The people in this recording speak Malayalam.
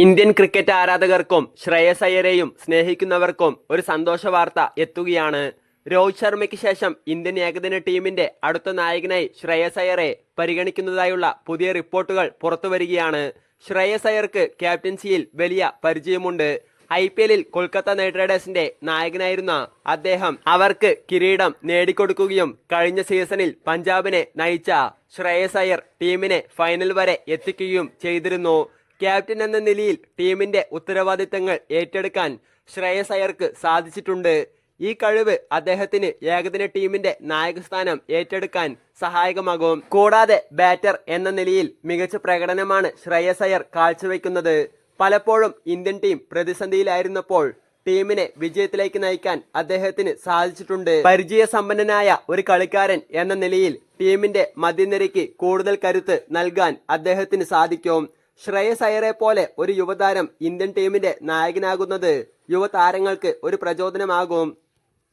ഇന്ത്യൻ ക്രിക്കറ്റ് ആരാധകർക്കും ശ്രേയസ് സ്നേഹിക്കുന്നവർക്കും ഒരു സന്തോഷ വാർത്ത എത്തുകയാണ്. രോഹിത് ശർമ്മയ്ക്ക് ശേഷം ഇന്ത്യൻ ഏകദിന ടീമിന്റെ അടുത്ത നായകനായി ശ്രേയസ് പരിഗണിക്കുന്നതായുള്ള പുതിയ റിപ്പോർട്ടുകൾ പുറത്തുവരികയാണ് ശ്രേയസ് അയ്യർക്ക് ക്യാപ്റ്റൻസിയിൽ വലിയ പരിചയമുണ്ട്. ഐ പി എല്ലിൽ കൊൽക്കത്ത നൈറ്റ് റൈഡേഴ്സിന്റെ നായകനായിരുന്ന അദ്ദേഹം അവർക്ക് കിരീടം നേടിക്കൊടുക്കുകയും കഴിഞ്ഞ സീസണിൽ പഞ്ചാബിനെ നയിച്ച ശ്രേയസ് അയ്യർ ടീമിനെ ഫൈനൽ വരെ എത്തിക്കുകയും ചെയ്തിരുന്നു. ക്യാപ്റ്റൻ എന്ന നിലയിൽ ടീമിന്റെ ഉത്തരവാദിത്തങ്ങൾ ഏറ്റെടുക്കാൻ ശ്രേയസ് അയ്യർക്ക് സാധിച്ചിട്ടുണ്ട്. ഈ കഴിവ് അദ്ദേഹത്തിന് ഏകദിന ടീമിന്റെ നായകസ്ഥാനം ഏറ്റെടുക്കാൻ സഹായകമാകും. കൂടാതെ ബാറ്റർ എന്ന നിലയിൽ മികച്ച പ്രകടനമാണ് ശ്രേയസ് അയ്യർ കാഴ്ചവെക്കുന്നത്. പലപ്പോഴും ഇന്ത്യൻ ടീം പ്രതിസന്ധിയിലായിരുന്നപ്പോൾ ടീമിനെ വിജയത്തിലേക്ക് നയിക്കാൻ അദ്ദേഹത്തിന് സാധിച്ചിട്ടുണ്ട്. പരിചയസമ്പന്നനായ ഒരു കളിക്കാരൻ എന്ന നിലയിൽ ടീമിന്റെ മധ്യനിരയ്ക്ക് കൂടുതൽ കരുത്ത് നൽകാൻ അദ്ദേഹത്തിന് സാധിക്കും. ശ്രേയസ് അയ്യരെ പോലെ ഒരു യുവതാരം ഇന്ത്യൻ ടീമിന്റെ നായകനാകുന്നത് യുവതാരങ്ങൾക്ക് ഒരു പ്രചോദനമാകും.